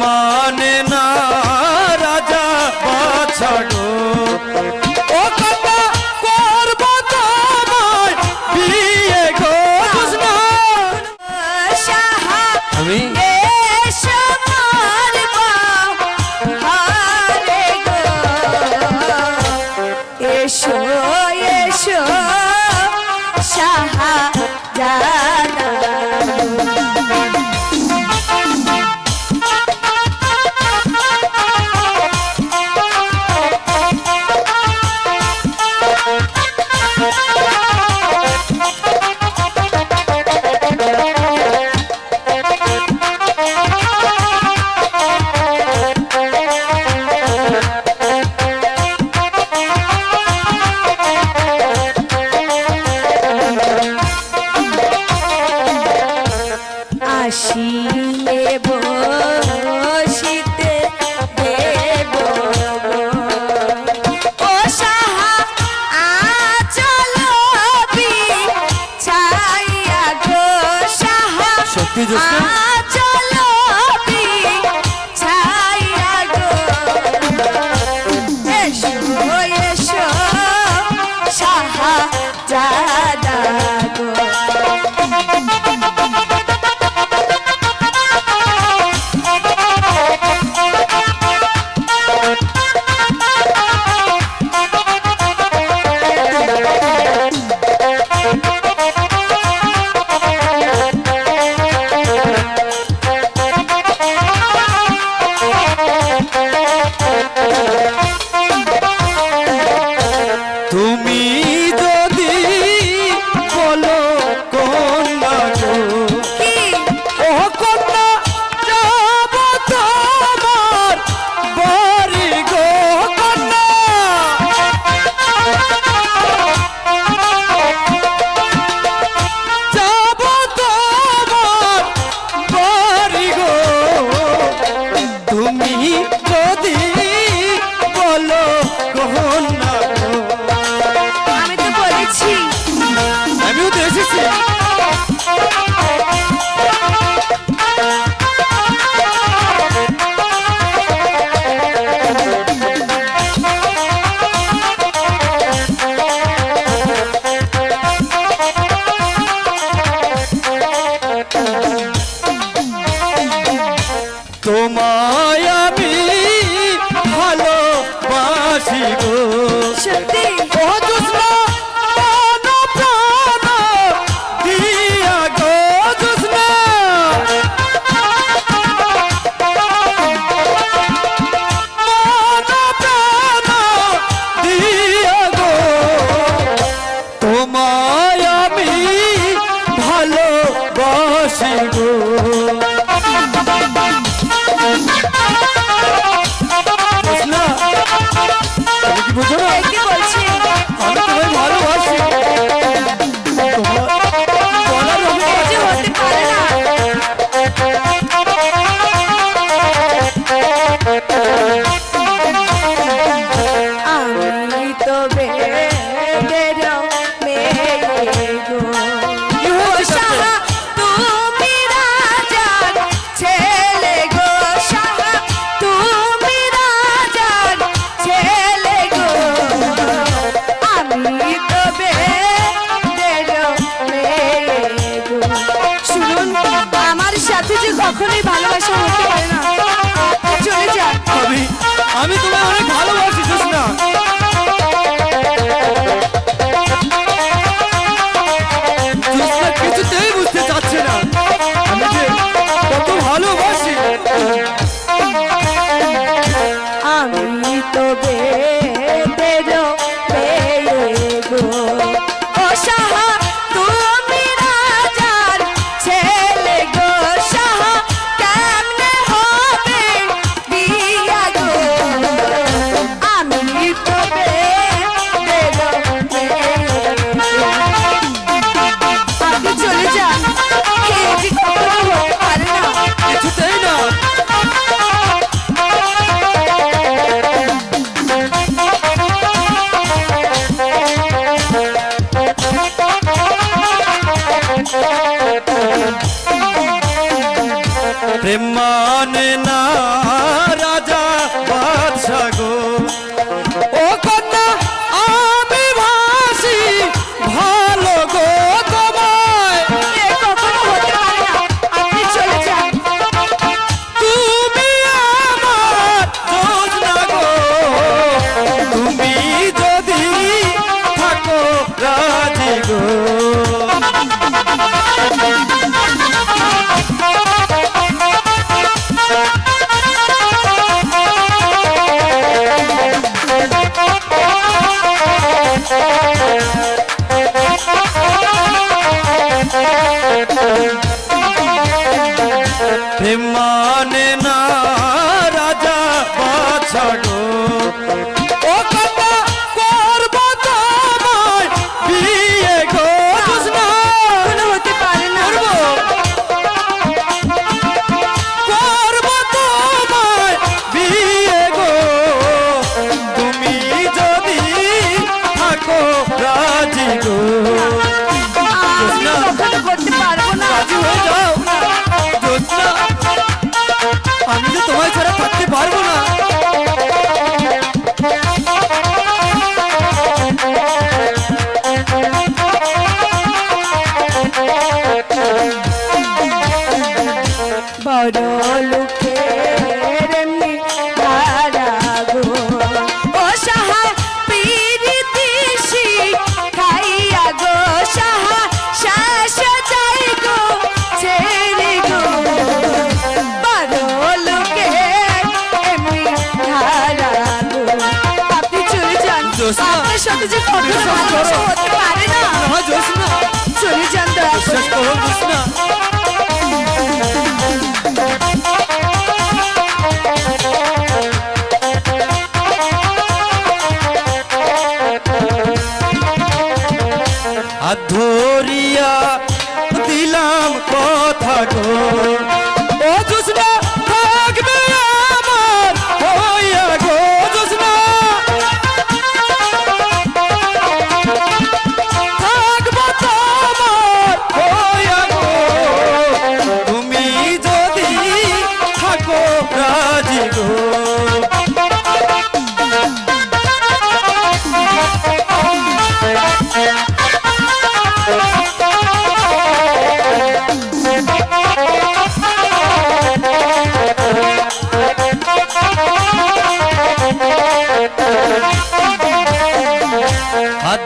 মানে না রাজা বাছাগো কখনোই ভালোবাসা হতে পারে না। চলে যা আমি তোমার প্রেম মানে না। জানে না। থাকতে পারব না। সাথে যে হতে পারে না। চলে যান আধু হাত